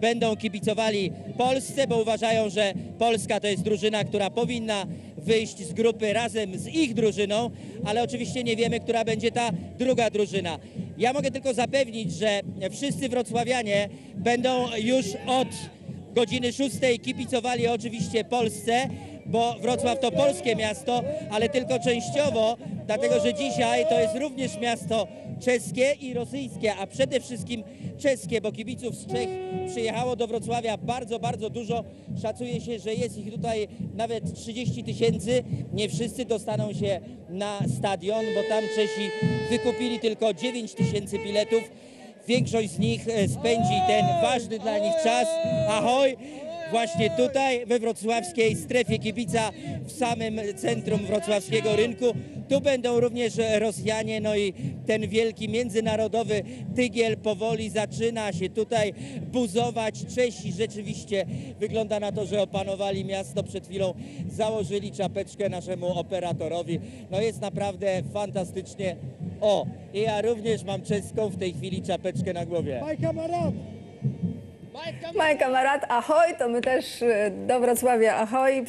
Będą kibicowali Polsce, bo uważają, że Polska to jest drużyna, która powinna wyjść z grupy razem z ich drużyną, ale oczywiście nie wiemy, która będzie ta druga drużyna. Ja mogę tylko zapewnić, że wszyscy wrocławianie będą już od godziny 6 kibicowali oczywiście Polsce, bo Wrocław to polskie miasto, ale tylko częściowo, dlatego że dzisiaj to jest również miasto czeskie i rosyjskie, a przede wszystkim czeskie, bo kibiców z Czech przyjechało do Wrocławia bardzo, bardzo dużo. Szacuje się, że jest ich tutaj nawet 30 tysięcy. Nie wszyscy dostaną się na stadion, bo tam Czesi wykupili tylko 9 tysięcy biletów. Większość z nich e, spędzi ten ważny dla nich czas. Ahoj! Właśnie tutaj, we wrocławskiej strefie kibica, w samym centrum wrocławskiego rynku. Tu będą również Rosjanie, no i ten wielki międzynarodowy tygiel powoli zaczyna się tutaj buzować. Czesi rzeczywiście wygląda na to, że opanowali miasto. Przed chwilą założyli czapeczkę naszemu operatorowi. No jest naprawdę fantastycznie. O, i ja również mam czeską w tej chwili czapeczkę na głowie. Maj kamarad! Maj kamarad, ahoj, to my też y, do Wrocławia ahoj.